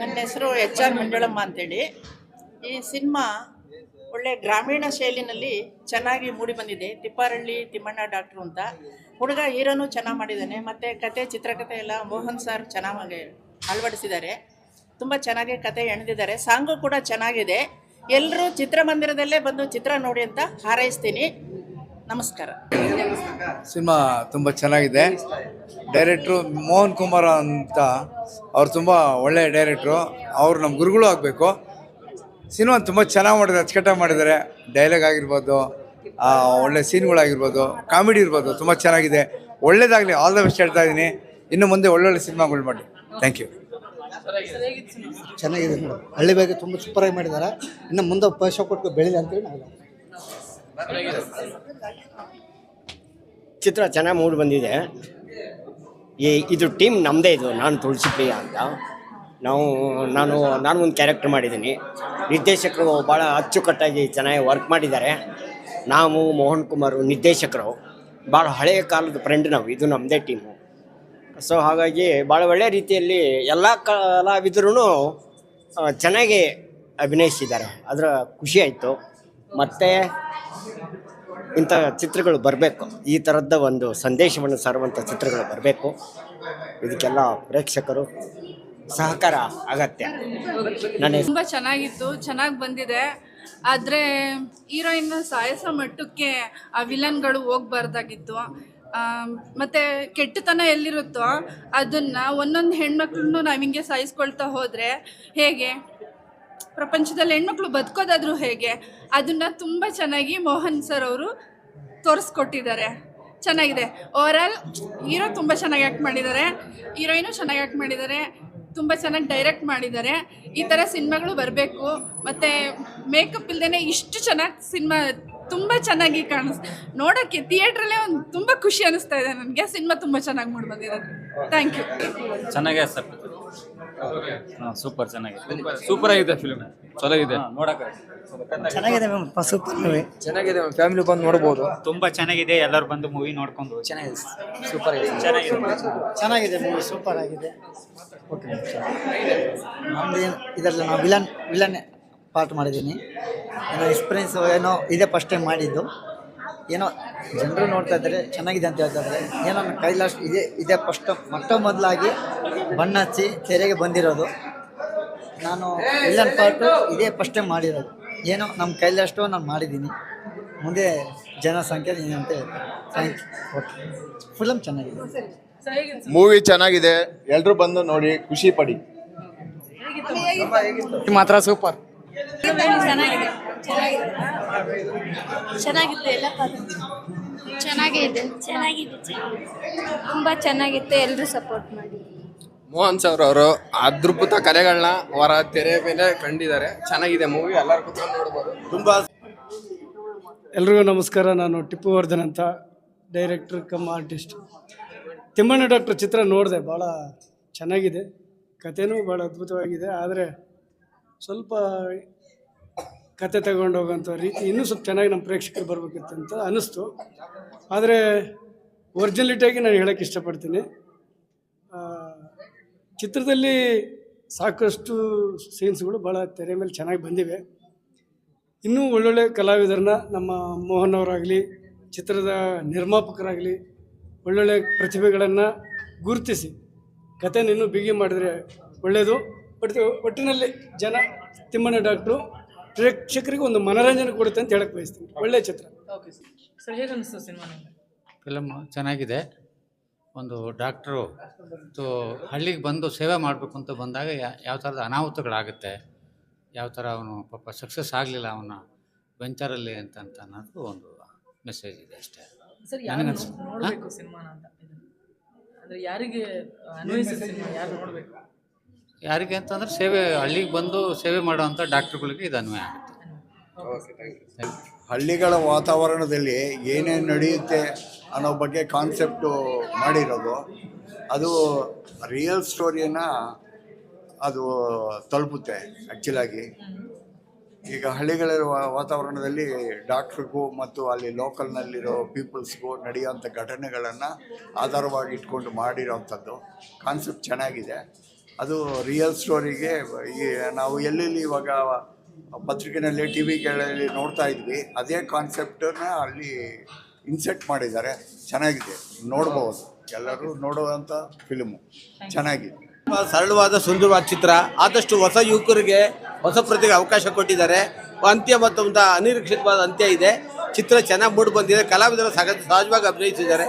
ನನ್ನ ಹೆಸರು H R Manjulamma ಅಂತೇಳಿ. ಈ ಸಿನಿಮಾ ಒಳ್ಳೆ ಗ್ರಾಮೀಣ ಶೈಲಿನಲ್ಲಿ ಚೆನ್ನಾಗಿ ಮೂಡಿ ಬಂದಿದೆ. ತಿಪ್ಪಾರಳ್ಳಿ, ತಿಮ್ಮಣ್ಣ ಡಾಕ್ಟ್ರು ಅಂತ. ಹುಡುಗ ಹೀರೋನು ಚೆನ್ನಾಗಿ ಮಾಡಿದ್ದಾನೆ. ಮತ್ತು ಕತೆ ಚಿತ್ರಕಥೆ ಎಲ್ಲ ಮೋಹನ್ ಸರ್ ಚೆನ್ನಾಗಿ ಅಳವಡಿಸಿದ್ದಾರೆ. ತುಂಬ ಚೆನ್ನಾಗಿ ಕತೆ ಎಣೆದಿದ್ದಾರೆ. ಸಾಂಗು ಕೂಡ ಚೆನ್ನಾಗಿದೆ. ಎಲ್ಲರೂ ಚಿತ್ರಮಂದಿರದಲ್ಲೇ ಬಂದು ಚಿತ್ರ ನೋಡಿ ಅಂತ ಹಾರೈಸ್ತೀನಿ. ನಮಸ್ಕಾರ. ಸಿನಿಮಾ ತುಂಬ ಚೆನ್ನಾಗಿದೆ. ಡೈರೆಕ್ಟ್ರು ಮೋಹನ್ ಕುಮಾರ್ ಅಂತ ಅವ್ರು ತುಂಬ ಒಳ್ಳೆಯ ಡೈರೆಕ್ಟ್ರು. ಅವ್ರು ನಮ್ಮ ಗುರುಗಳು ಆಗಬೇಕು. ಸಿನಿಮಾ ತುಂಬ ಚೆನ್ನಾಗಿ ಮಾಡಿದ್ದಾರೆ ಅಚ್ಚುಕಟ್ಟಾಗಿ ಮಾಡಿದ್ದಾರೆ. ಡೈಲಾಗ್ ಆಗಿರ್ಬೋದು ಒಳ್ಳೆ ಸೀನ್ಗಳಾಗಿರ್ಬೋದು ಕಾಮಿಡಿ ಇರ್ಬೋದು ತುಂಬ ಚೆನ್ನಾಗಿದೆ. ಒಳ್ಳೇದಾಗಲಿ ಆಲ್ ದ ಬೆಸ್ಟ್ ಹೇಳ್ತಾ ಇದ್ದೀನಿ. ಇನ್ನು ಮುಂದೆ ಒಳ್ಳೊಳ್ಳೆ ಸಿನಿಮಾಗಳು ಮಾಡಿ ಥ್ಯಾಂಕ್ ಯು ಚೆನ್ನಾಗಿದೆ ಮೇಡಮ್ ಹಳ್ಳಿ ಬಗ್ಗೆ ತುಂಬ ಸೂಪರಾಗಿ ಮಾಡಿದ್ದಾರೆ. ಇನ್ನು ಮುಂದೆ ಪೈಸೆ ಕೊಟ್ಟು ಬೆಳೀಲಿ ಅಂತೇಳಿ ನಾವು ಚಿತ್ರ ಚೆನ್ನಾಗಿ ಮೂಡ್ ಬಂದಿದೆ. ಈ ಇದು ಟೀಮ್ ನಮ್ಮದೇ ಇದು. ನಾನು ತುಳಸಿ ಪ್ರಿಯ ಅಂತ. ನಾವು ನಾನು ನಾನು ಒಂದು ಕ್ಯಾರೆಕ್ಟರ್ ಮಾಡಿದ್ದೀನಿ. ನಿರ್ದೇಶಕರು ಭಾಳ ಅಚ್ಚುಕಟ್ಟಾಗಿ ಚೆನ್ನಾಗಿ ವರ್ಕ್ ಮಾಡಿದ್ದಾರೆ. ನಾವು ಮೋಹನ್ ಕುಮಾರ್ ನಿರ್ದೇಶಕರು. ಭಾಳ ಹಳೆಯ ಕಾಲದ ಫ್ರೆಂಡ್ ನಾವು. ಇದು ನಮ್ಮದೇ ಟೀಮು ಸೊ ಹಾಗಾಗಿ ಭಾಳ ಒಳ್ಳೆಯ ರೀತಿಯಲ್ಲಿ ಎಲ್ಲ ಕಲಾವಿದರು ಚೆನ್ನಾಗಿ ಅಭಿನಯಿಸಿದ್ದಾರೆ. ಅದರ ಖುಷಿ ಆಯಿತು. ಮತ್ತು ಇಂಥ ಚಿತ್ರಗಳು ಬರಬೇಕು. ಈ ಥರದ ಒಂದು ಸಂದೇಶವನ್ನು ಸಾರುವಂಥ ಚಿತ್ರಗಳು ಬರಬೇಕು. ಇದಕ್ಕೆಲ್ಲ ಪ್ರೇಕ್ಷಕರು ಸಹಕಾರ ಅಗತ್ಯ. ನನಗೆ ತುಂಬ ಚೆನ್ನಾಗಿತ್ತು, ಚೆನ್ನಾಗಿ ಬಂದಿದೆ. ಆದರೆ ಹೀರೋಯಿನ್ ಸಾಯಸ ಮಟ್ಟಕ್ಕೆ ಆ ವಿಲನ್ಗಳು ಹೋಗ್ಬಾರ್ದಾಗಿತ್ತು. ಮತ್ತೆ ಕೆಟ್ಟತನ ಎಲ್ಲಿರುತ್ತೋ ಅದನ್ನು ಒಂದೊಂದು ಹೆಣ್ಮಕ್ಳನ್ನು ನಾವು ಹಿಂಗೆ ಸಾಯಿಸ್ಕೊಳ್ತಾ ಹೋದರೆ ಹೇಗೆ? ಪ್ರಪಂಚದಲ್ಲಿ ಹೆಣ್ಮಕ್ಳು ಬದುಕೋದಾದ್ರೂ ಹೇಗೆ, ಅದನ್ನ ತುಂಬ ಚೆನ್ನಾಗಿ ಮೋಹನ್ ಸರ್ ಅವರು ತೋರಿಸ್ಕೊಟ್ಟಿದ್ದಾರೆ. ಚೆನ್ನಾಗಿದೆ. ಓವರಾಲ್ ಹೀರೋ ತುಂಬ ಚೆನ್ನಾಗಿ ಆ್ಯಕ್ಟ್ ಮಾಡಿದ್ದಾರೆ. ಹೀರೋಯಿನು ಚೆನ್ನಾಗಿ ಆ್ಯಕ್ಟ್ ಮಾಡಿದ್ದಾರೆ. ತುಂಬ ಚೆನ್ನಾಗಿ ಡೈರೆಕ್ಟ್ ಮಾಡಿದ್ದಾರೆ. ಈ ಥರ ಸಿನಿಮಾಗಳು ಬರಬೇಕು. ಮತ್ತು ಮೇಕಪ್ ಇಲ್ಲದೇ ಇಷ್ಟು ಚೆನ್ನಾಗಿ ಸಿನಿಮಾ ತುಂಬ ಚೆನ್ನಾಗಿ ಕಾಣಿಸ್, ನೋಡೋಕ್ಕೆ ಥಿಯೇಟ್ರಲ್ಲೇ ಒಂದು ತುಂಬ ಖುಷಿ ಅನಿಸ್ತಾ ಇದೆ ನನಗೆ. ಸಿನಿಮಾ ತುಂಬ ಚೆನ್ನಾಗಿ ಮೂಡಿ ಬಂದಿರೋದು. ಥ್ಯಾಂಕ್ ಯು ಚೆನ್ನಾಗಿದೆ ಸರ್ ಸೂಪರ್ ಚೆನ್ನಾಗಿದೆ. ಸೂಪರ್ ಆಗಿದೆ ಫಿಲ್ಮ್ ಚೆನ್ನಾಗಿದೆ ನೋಡಕ್ಕೆ ಚೆನ್ನಾಗಿದೆ ಮ್ಯಾಮ್ ಸೂಪರ್ ಮೂವಿ ಚೆನ್ನಾಗಿದೆ ಫ್ಯಾಮಿಲಿ ಬಂದು ನೋಡ್ಬೋದು. ತುಂಬಾ ಚೆನ್ನಾಗಿದೆ ಎಲ್ಲರೂ ಬಂದು ಮೂವಿ ನೋಡ್ಕೊಂಡು ಚೆನ್ನಾಗಿದೆ ಸೂಪರ್ ಚೆನ್ನಾಗಿದೆ. ಚೆನ್ನಾಗಿದೆ ಮೂವಿ ಸೂಪರ್ ಆಗಿದೆ. ಓಕೆ ನಮ್ದು ಏನು ಇದರಲ್ಲಿ ನಾವು ವಿಲನ್ ವಿಲನ್ ಪಾರ್ಟ್ ಮಾಡಿದ್ದೀನಿ. ಏನೋ ಎಕ್ಸ್ಪೀರಿಯನ್ಸ್ ಏನೋ ಇದೇ ಫಸ್ಟ್ ಟೈಮ್ ಮಾಡಿದ್ದು. ಏನೋ ಜನರು ನೋಡ್ತಾ ಇದ್ದಾರೆ ಚೆನ್ನಾಗಿದೆ ಅಂತ ಹೇಳ್ತಾ ಇದ್ದಾರೆ. ಏನೋ ನನ್ನ ಕೈಲಾಸ್ಟ್ ಇದೇ ಇದೇ ಫಸ್ಟ್. ಮೊಟ್ಟ ಮೊದಲಾಗಿ ಬಣ್ಣ ಹಚ್ಚಿ ತೆರೆಗೆ ಬಂದಿರೋದು. ನಾನು ವಿಲನ್ ಪಾರ್ಟು ಇದೇ ಫಸ್ಟ್ ಟೈಮ್ ಮಾಡಿರೋದು. ಏನೋ ನಮ್ಮ ಕೈಲಷ್ಟು ನಾನು ಮಾಡಿದ್ದೀನಿ. ಮುಂದೆ ಜನಸಂಖ್ಯೆ ಏನಂತ ಹೇಳ್ತಾರೆ ಥ್ಯಾಂಕ್ ಯು ಓಕೆ ಫಿಲಮ್ ಚೆನ್ನಾಗಿದೆ. ಮೂವಿ ಚೆನ್ನಾಗಿದೆ. ಎಲ್ಲರೂ ಬಂದು ನೋಡಿ ಖುಷಿ ಪಡಿ. ಮಾತ್ರ ಸೂಪರ್. ಚೆನ್ನಾಗಿದೆ. ಚೆನ್ನಾಗಿತ್ತು ಎಲ್ಲ ಚೆನ್ನಾಗಿದೆ. ಚೆನ್ನಾಗಿದೆ ತುಂಬ ಚೆನ್ನಾಗಿತ್ತು ಎಲ್ಲರೂ ಸಪೋರ್ಟ್ ಮಾಡಿ. ಮೋಹನ್ ಸರ್ ಅವರು ಅದ್ಭುತ ಕಲೆಗಳನ್ನ ಅವರ ತೆರೆ ಮೇಲೆ ಕಂಡಿದ್ದಾರೆ. ಚೆನ್ನಾಗಿದೆ ಮೂವಿ ಎಲ್ಲರೂ ಕುತ್ಕೊಂಡು ನೋಡ್ಬೋದು. ತುಂಬ ಎಲ್ರಿಗೂ ನಮಸ್ಕಾರ. ನಾನು ಟಿಪ್ಪು ವರ್ಧನ್ ಅಂತ director cum artist Thimmanna doctor ಚಿತ್ರ ನೋಡಿದೆ ಭಾಳ ಚೆನ್ನಾಗಿದೆ. ಕಥೆನೂ ಭಾಳ ಅದ್ಭುತವಾಗಿದೆ. ಆದರೆ ಸ್ವಲ್ಪ ಕತೆ ತಗೊಂಡೋಗೋಂಥ ರೀತಿ ಇನ್ನೂ ಸ್ವಲ್ಪ ಚೆನ್ನಾಗಿ ನಮ್ಮ ಪ್ರೇಕ್ಷಕರು ಬರಬೇಕಿತ್ತು ಅಂತ ಅನ್ನಿಸ್ತು. ಆದರೆ ಒರಿಜಿನಲಿಟಿಯಾಗಿ ನಾನು ಹೇಳೋಕ್ಕೆ ಇಷ್ಟಪಡ್ತೀನಿ. ಚಿತ್ರದಲ್ಲಿ ಸಾಕಷ್ಟು ಸೀನ್ಸ್ಗಳು ಭಾಳ ತೆರೆ ಮೇಲೆ ಚೆನ್ನಾಗಿ ಬಂದಿವೆ. ಇನ್ನೂ ಒಳ್ಳೊಳ್ಳೆ ಕಲಾವಿದರನ್ನ ನಮ್ಮ ಮೋಹನ್ ಅವರಾಗಲಿ, ಚಿತ್ರದ ನಿರ್ಮಾಪಕರಾಗಲಿ ಒಳ್ಳೊಳ್ಳೆ ಪ್ರತಿಭೆಗಳನ್ನು ಗುರುತಿಸಿ. ಕಥೆನ ಇನ್ನೂ ಬಿಗಿ ಮಾಡಿದರೆ ಒಳ್ಳೆಯದು ಬಟ್ ಒಟ್ಟಿನಲ್ಲಿ ಜನ, ತಿಮ್ಮಣ್ಣ ಡಾಕ್ಟ್ರು ಪ್ರೇಕ್ಷಕರಿಗೆ ಒಂದು ಮನೋರಂಜನೆ ಕೊಡುತ್ತೆ ಅಂತ ಹೇಳಕ್ಕೆ ಬಯಸ್ತೀನಿ. ಒಳ್ಳೆ ಚಿತ್ರ. ಫಿಲಮ್ ಚೆನ್ನಾಗಿದೆ. ಒಂದು ಡಾಕ್ಟ್ರು ಮತ್ತು ಹಳ್ಳಿಗೆ ಬಂದು ಸೇವೆ ಮಾಡಬೇಕು ಅಂತ ಬಂದಾಗ ಯಾವ ಥರದ ಅನಾಹುತಗಳಾಗುತ್ತೆ ಯಾವ ಥರ ಅವನು ಪಾಪ ಸಕ್ಸಸ್ ಆಗಲಿಲ್ಲ ಅವನ ವೆಂಚರಲ್ಲಿ ಅಂತ ಅಂತ ಅನ್ನೋದು ಒಂದು ಮೆಸೇಜ್ ಇದೆ ಅಷ್ಟೇ. ನನಗನ್ಸ್ ನೋಡಬೇಕು ಸಿನಿಮಾನ ಅಂತ ಇದನ್ನ. ಅಂದ್ರೆ ಯಾರಿಗೆ ಅನ್ವಯಿಸಿದ ಸಿನಿಮಾ ಯಾರು ನೋಡ್ಬೇಕು? ಯಾರಿಗೆ ಅಂತಂದ್ರೆ ಸೇವೆ ಹಳ್ಳಿಗೆ ಬಂದು ಸೇವೆ ಮಾಡುವಂಥ ಡಾಕ್ಟ್ರುಗಳಿಗೆ ಇದು ಅನ್ವಯ ಆಗುತ್ತೆ ಹಳ್ಳಿಗಳ ವಾತಾವರಣದಲ್ಲಿ ಏನೇನು ನಡೆಯುತ್ತೆ ಅನ್ನೋ ಬಗ್ಗೆ ಕಾನ್ಸೆಪ್ಟು ಮಾಡಿರೋದು. ಅದು ರಿಯಲ್ ಸ್ಟೋರಿಯನ್ನು ಅದು ತಲುಪುತ್ತೆ ಆ್ಯಕ್ಚುಲಾಗಿ ಈಗ ಹಳ್ಳಿಗಳ ವಾತಾವರಣದಲ್ಲಿ ಡಾಕ್ಟ್ರಿಗೂ ಮತ್ತು ಅಲ್ಲಿ ಲೋಕಲ್ನಲ್ಲಿರೋ ಪೀಪಲ್ಸ್ಗೂ ನಡೆಯುವಂಥ ಘಟನೆಗಳನ್ನು ಆಧಾರವಾಗಿ ಇಟ್ಕೊಂಡು ಮಾಡಿರೋವಂಥದ್ದು ಕಾನ್ಸೆಪ್ಟ್ ಚೆನ್ನಾಗಿದೆ. ಅದು ರಿಯಲ್ ಸ್ಟೋರಿಗೆ ಈ, ನಾವು ಎಲ್ಲೆಲ್ಲಿ ಇವಾಗ ಪತ್ರಿಕೆನಲ್ಲಿ ಟಿ ವಿಗಳಲ್ಲಿ ನೋಡ್ತಾ ಇದ್ವಿ, ಅದೇ ಕಾನ್ಸೆಪ್ಟನ್ನ ಅಲ್ಲಿ ಇನ್ಸೆಟ್ ಮಾಡಿದ್ದಾರೆ. ಚೆನ್ನಾಗಿದೆ. ನೋಡ್ಬೋದು. ಎಲ್ಲರೂ ನೋಡುವಂಥ ಫಿಲ್ಮು ಚೆನ್ನಾಗಿದೆ. ಸರಳವಾದ, ಸುಂದರವಾದ ಚಿತ್ರ. ಆದಷ್ಟು ಹೊಸ ಯುವಕರಿಗೆ ಹೊಸ ಪ್ರತಿಗೆ ಅವಕಾಶ ಕೊಟ್ಟಿದ್ದಾರೆ. ಅಂತ್ಯ ಮತ್ತು ಒಂದು ಅನಿರೀಕ್ಷಿತವಾದ ಅಂತ್ಯ ಇದೆ. ಚಿತ್ರ ಚೆನ್ನಾಗಿ ಮೂಡಿ ಬಂದಿದೆ. ಕಲಾವಿದರು ಸಹ ಸಹಜವಾಗಿ ಅಭಿನಯಿಸಿದ್ದಾರೆ.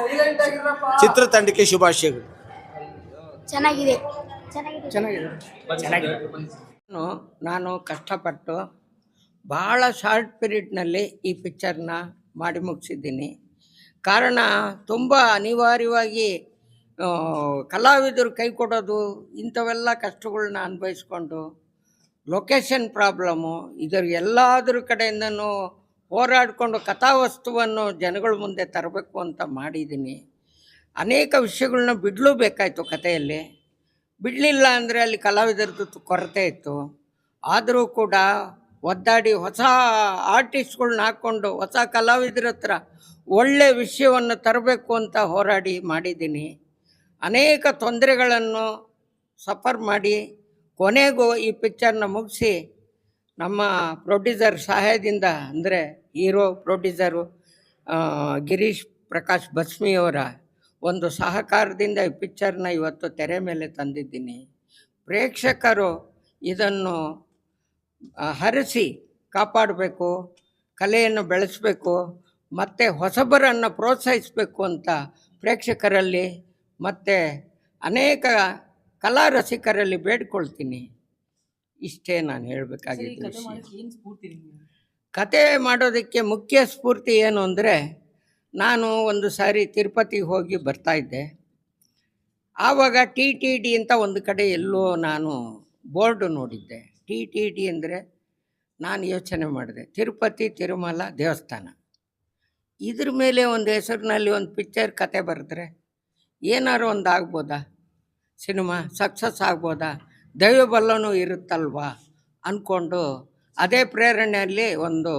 ಚಿತ್ರತಂಡಕ್ಕೆ ಶುಭಾಶಯಗಳು. ಚೆನ್ನಾಗಿದೆ. ಚೆನ್ನಾಗಿದೆ. ನಾನು ಕಷ್ಟಪಟ್ಟು ಭಾಳ ಶಾರ್ಟ್ ಪೀರಿಯಡ್ನಲ್ಲಿ ಈ ಪಿಕ್ಚರ್ನ ಮಾಡಿ ಮುಗಿಸಿದ್ದೀನಿ. ಕಾರಣ ತುಂಬ ಅನಿವಾರ್ಯವಾಗಿ ಕಲಾವಿದರು ಕೈ ಕೊಡೋದು, ಇಂಥವೆಲ್ಲ ಕಷ್ಟಗಳನ್ನ ಅನುಭವಿಸ್ಕೊಂಡು ಲೊಕೇಶನ್ ಪ್ರಾಬ್ಲಮ್ಮು ಇದರ ಎಲ್ಲಾದ್ರ ಕಡೆಯಿಂದನೂ ಹೋರಾಡಿಕೊಂಡು ಕಥಾವಸ್ತುವನ್ನು ಜನಗಳ ಮುಂದೆ ತರಬೇಕು ಅಂತ ಮಾಡಿದ್ದೀನಿ. ಅನೇಕ ವಿಷಯಗಳನ್ನ ಬಿಡಲೂ ಬೇಕಾಯಿತು ಕಥೆಯಲ್ಲಿ. ಬಿಡಲಿಲ್ಲ ಅಂದರೆ ಅಲ್ಲಿ ಕಲಾವಿದರದ್ದು ಕೊರತೆ ಇತ್ತು. ಆದರೂ ಕೂಡ ಒದ್ದಾಡಿ ಹೊಸ ಆರ್ಟಿಸ್ಟ್ಗಳ್ನ ಹಾಕ್ಕೊಂಡು ಹೊಸ ಕಲಾವಿದರ ಹತ್ರ ಒಳ್ಳೆ ವಿಷಯವನ್ನು ತರಬೇಕು ಅಂತ ಹೋರಾಡಿ ಮಾಡಿದ್ದೀನಿ. ಅನೇಕ ತೊಂದರೆಗಳನ್ನು ಸಫರ್ ಮಾಡಿ ಕೊನೆಗೂ ಈ ಪಿಕ್ಚರ್ನ ಮುಗಿಸಿ ನಮ್ಮ ಪ್ರೊಡ್ಯೂಸರ್ ಸಹಾಯದಿಂದ ಅಂದರೆ ಹೀರೋ ಪ್ರೊಡ್ಯೂಸರು ಗಿರೀಶ್ ಪ್ರಕಾಶ್ ಬಸ್ಮಿಯವರ ಒಂದು ಸಹಕಾರದಿಂದ ಈ ಪಿಕ್ಚರ್ನ ಇವತ್ತು ತೆರೆ ಮೇಲೆ ತಂದಿದ್ದೀನಿ. ಪ್ರೇಕ್ಷಕರು ಇದನ್ನು ಹರಿಸಿ ಕಾಪಾಡಬೇಕು ಕಲೆಯನ್ನು ಬೆಳೆಸಬೇಕು ಮತ್ತು ಹೊಸಬರನ್ನು ಪ್ರೋತ್ಸಾಹಿಸಬೇಕು ಅಂತ ಪ್ರೇಕ್ಷಕರಲ್ಲಿ ಮತ್ತು ಅನೇಕ ಕಲಾ ರಸಿಕರಲ್ಲಿ ಬೇಡ್ಕೊಳ್ತೀನಿ. ಇಷ್ಟೇ ನಾನು ಹೇಳಬೇಕಾಗಿತ್ತು ಹೇಳಬೇಕಾಗಿದ್ದು ಕತೆ ಮಾಡೋದಕ್ಕೆ ಮುಖ್ಯ ಸ್ಫೂರ್ತಿ ಏನು ಅಂದರೆ ನಾನು ಒಂದು ಸಾರಿ ತಿರುಪತಿಗೆ ಹೋಗಿ ಬರ್ತಾ ಇದ್ದೆ. ಆವಾಗ ಟಿ ಟಿ ಡಿ ಅಂತ ಒಂದು ಕಡೆ ಎಲ್ಲೋ ನಾನು ಬೋರ್ಡು ನೋಡಿದ್ದೆ. ಟಿ ಟಿ ಡಿ ಅಂದರೆ ನಾನು ಯೋಚನೆ ಮಾಡಿದೆ, ತಿರುಪತಿ, ತಿರುಮಲ ದೇವಸ್ಥಾನ. ಇದ್ರ ಮೇಲೆ ಒಂದು ಹೆಸರಿನಲ್ಲಿ ಒಂದು ಪಿಕ್ಚರ್ ಕತೆ ಬರೆದ್ರೆ ಏನಾರು ಒಂದು ಆಗ್ಬೋದಾ? ಸಿನಿಮಾ ಸಕ್ಸಸ್ ಆಗ್ಬೋದಾ? ದೈವಬಲ್ಲನೂ ಇರುತ್ತಲ್ವಾ? ಅಂದ್ಕೊಂಡು ಅದೇ ಪ್ರೇರಣೆಯಲ್ಲಿ ಒಂದು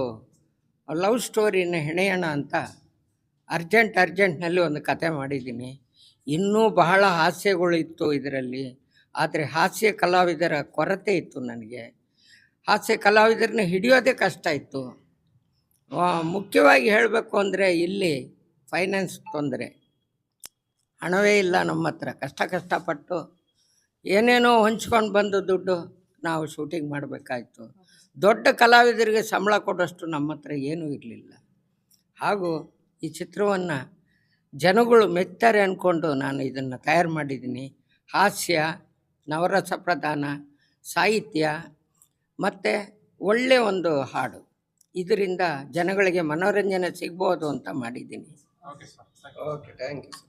ಲವ್ ಸ್ಟೋರಿನ ಹೆಣೆಯೋಣ ಅಂತ ಅರ್ಜೆಂಟ್, ಅರ್ಜೆಂಟ್ನಲ್ಲಿ ಒಂದು ಕತೆ ಮಾಡಿದ್ದೀನಿ. ಇನ್ನೂ ಬಹಳ ಹಾಸ್ಯಗಳು ಇತ್ತು ಇದರಲ್ಲಿ. ಆದರೆ ಹಾಸ್ಯ ಕಲಾವಿದರ ಕೊರತೆ ಇತ್ತು ನನಗೆ. ಹಾಸ್ಯ ಕಲಾವಿದರನ್ನ ಹಿಡಿಯೋದೇ ಕಷ್ಟ ಇತ್ತು. ಮುಖ್ಯವಾಗಿ ಹೇಳಬೇಕು ಅಂದರೆ ಇಲ್ಲಿ ಫೈನಾನ್ಸ್ ತೊಂದರೆ. ಹಣವೇ ಇಲ್ಲ ನಮ್ಮ ಹತ್ರ. ಕಷ್ಟ, ಕಷ್ಟಪಟ್ಟು ಏನೇನೋ ಹೊಂಚ್ಕೊಂಡು ಬಂದು ದುಡ್ಡು ನಾವು ಶೂಟಿಂಗ್ ಮಾಡಬೇಕಾಯಿತು. ದೊಡ್ಡ ಕಲಾವಿದರಿಗೆ ಸಂಬಳ ಕೊಡೋಷ್ಟು ನಮ್ಮ ಹತ್ರ ಏನೂ ಇರಲಿಲ್ಲ. ಹಾಗೂ ಈ ಚಿತ್ರವನ್ನು ಜನಗಳು ಮೆತ್ತಾರೆ ಅಂದ್ಕೊಂಡು ನಾನು ಇದನ್ನು ತಯಾರು ಮಾಡಿದ್ದೀನಿ. ಹಾಸ್ಯ ನವರಸ ಪ್ರಧಾನ ಸಾಹಿತ್ಯ ಮತ್ತು ಒಳ್ಳೆಯ ಒಂದು ಹಾಡು. ಇದರಿಂದ ಜನಗಳಿಗೆ ಮನೋರಂಜನೆ ಸಿಗ್ಬೋದು ಅಂತ ಮಾಡಿದ್ದೀನಿ. ಓಕೆ ಥ್ಯಾಂಕ್ ಯು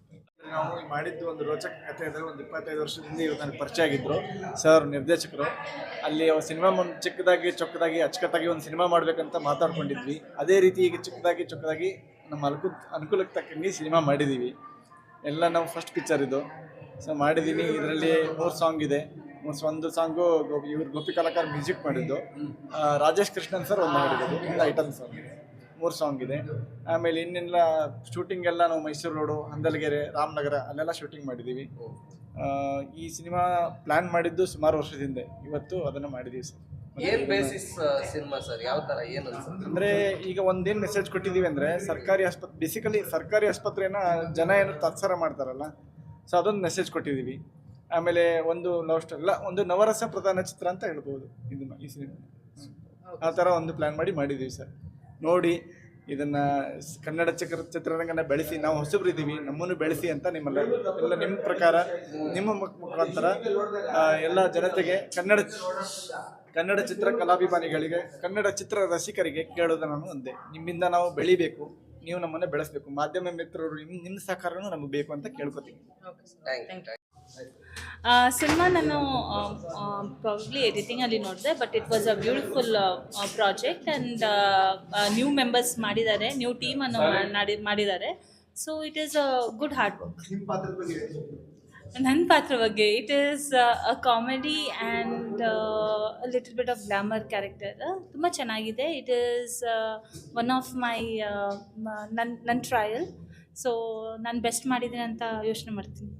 ನಾವು ಮಾಡಿದ್ದು ಒಂದು ರೋಚಕ ಕಥೆ ಅಂದರೆ ಒಂದು ಇಪ್ಪತ್ತೈದು ವರ್ಷದಿಂದ ಇವರು ನನಗೆ ಪರಿಚಯ ಆಗಿದ್ದರು ಸರ್ ನಿರ್ದೇಶಕರು. ಅಲ್ಲಿ ಅವ್ರು ಸಿನಿಮಾ ಒಂದು ಚಿಕ್ಕದಾಗಿ ಚೊಕ್ಕದಾಗಿ ಅಚ್ಚುಕಟ್ಟಾಗಿ ಒಂದು ಸಿನಿಮಾ ಮಾಡಬೇಕಂತ ಮಾತಾಡ್ಕೊಂಡಿದ್ವಿ. ಅದೇ ರೀತಿ ಈಗ ಚಿಕ್ಕದಾಗಿ ಚೊಕ್ಕದಾಗಿ ನಮ್ಮ ಅನುಕೂ, ಅನುಕೂಲಕ್ಕೆ ತಕ್ಕಂಗೆ ಸಿನಿಮಾ ಮಾಡಿದ್ದೀವಿ ಎಲ್ಲ ನಾವು ಫಸ್ಟ್ ಪಿಕ್ಚರ್ ಇದು. ಸೊ ಮಾಡಿದ್ದೀನಿ ಇದರಲ್ಲಿ ಮೂರು ಸಾಂಗ್ ಇದೆ. ಒಂದು ಸಾಂಗು ಇವ್ರು ಗೋಪಿ ಕಲಾಕಾರ ಮ್ಯೂಸಿಕ್ ಮಾಡಿದ್ದು. ರಾಜೇಶ್ ಕೃಷ್ಣನ್ ಸರ್ ಒಂದು ಮಾಡಿದ್ದು. ಒಂದು ಐಟಮ್ ಸಾಂಗ್ ಮೂರು ಸಾಂಗ್ ಇದೆ. ಆಮೇಲೆ ಇನ್ನೆಲ್ಲ ಶೂಟಿಂಗ್ ಎಲ್ಲ ನಾವು ಮೈಸೂರು ರೋಡು, ಹಂದಲಗೆರೆ, ರಾಮನಗರ ಅಲ್ಲೆಲ್ಲ ಶೂಟಿಂಗ್ ಮಾಡಿದ್ದೀವಿ ಈ ಸಿನಿಮಾ ಪ್ಲ್ಯಾನ್ ಮಾಡಿದ್ದು ಸುಮಾರು ವರ್ಷದಿಂದ. ಇವತ್ತು ಅದನ್ನು ಮಾಡಿದ್ದೀವಿ ಸರ್ ಏನ್ ಬೇಸಿಸ್ ಸಿನಿಮಾ ಸರ್ ಯಾವ ತರ? ಏನ್ ಅಂದರೆ ಈಗ ಒಂದೇನ್ ಮೆಸೇಜ್ ಕೊಟ್ಟಿದೀವಿ ಅಂದ್ರೆ ಸರ್ಕಾರಿ ಆಸ್ಪತ್ರೆ ಬೇಸಿಕಲಿ ಸರ್ಕಾರಿ ಆಸ್ಪತ್ರೆನ ಜನ ಏನು ತತ್ಸರ ಮಾಡ್ತಾರಲ್ಲ ಸೊ ಅದೊಂದು ಮೆಸೇಜ್ ಕೊಟ್ಟಿದೀವಿ. ಆಮೇಲೆ ಒಂದು ಲವ್ ಸ್ಟೋರಿ ಇಲ್ಲ ಒಂದು ನವರಸ ಪ್ರಧಾನ ಚಿತ್ರ ಅಂತ ಹೇಳ್ಬೋದು ಇದನ್ನ ಈ ಸಿನಿಮಾ ಆ ಥರ ಒಂದು ಪ್ಲ್ಯಾನ್ ಮಾಡಿ ಮಾಡಿದ್ದೀವಿ ಸರ್ ನೋಡಿ ಇದನ್ನ ಸ್- ಕನ್ನಡ ಚಿತ್ರ ಚಿತ್ರರಂಗನ ಬೆಳೆಸಿ ನಾವು ಹೊಸಬ್ರಿದ್ದೀವಿ ನಮ್ಮನ್ನು ಬೆಳೆಸಿ ಅಂತ ನಿಮ್ಮಲ್ಲ ಎಲ್ಲ ನಿಮ್ಮ ಪ್ರಕಾರ ನಿಮ್ಮ ಮುಖ- ಮುಖಾಂತರ ಎಲ್ಲ ಜನತೆಗೆ ಕನ್ನಡ ಕನ್ನಡ ಚಿತ್ರ ಕಲಾಭಿಮಾನಿಗಳಿಗೆ ಕನ್ನಡ ಚಿತ್ರ ರಸಿಕರಿಗೆ ಕೇಳೋದು ನಾನು ಒಂದೇ ನಿಮ್ಮಿಂದ ನಾವು ಬೆಳಿಬೇಕು ನೀವು ನಮ್ಮನ್ನ ಬೆಳೆಸಬೇಕು. ಮಾಧ್ಯಮ ಮಿತ್ರರು ನಿಮ್ಮ ನಿಮ್ಮ ಸಹಕಾರನೂ ನಮಗೆ ಬೇಕು ಅಂತ ಕೇಳ್ಕೊತೀನಿ. ಥ್ಯಾಂಕ್ ಯು ಸಿನಿಮಾ ನಾನು ಪ್ರಾಬ್ಲಿ ಎಡಿಟಿಂಗಲ್ಲಿ ನೋಡಿದೆ but it was a beautiful project and new members ಮಾಡಿದ್ದಾರೆ ನ್ಯೂ ಟೀಮ್ ಅನ್ನು ಮಾಡಿದ್ದಾರೆ. So it is a good hard work ನನ್ನ ಪಾತ್ರ ಬಗ್ಗೆ it is a comedy and little bit of glamour character ತುಂಬ ಚೆನ್ನಾಗಿದೆ. It is one of my ನನ್ನ ನನ್ನ ಟ್ರಯಲ್ ಸೊ ನಾನು ಬೆಸ್ಟ್ ಮಾಡಿದ್ದೀನಿ ಅಂತ ಯೋಚನೆ ಮಾಡ್ತೀನಿ.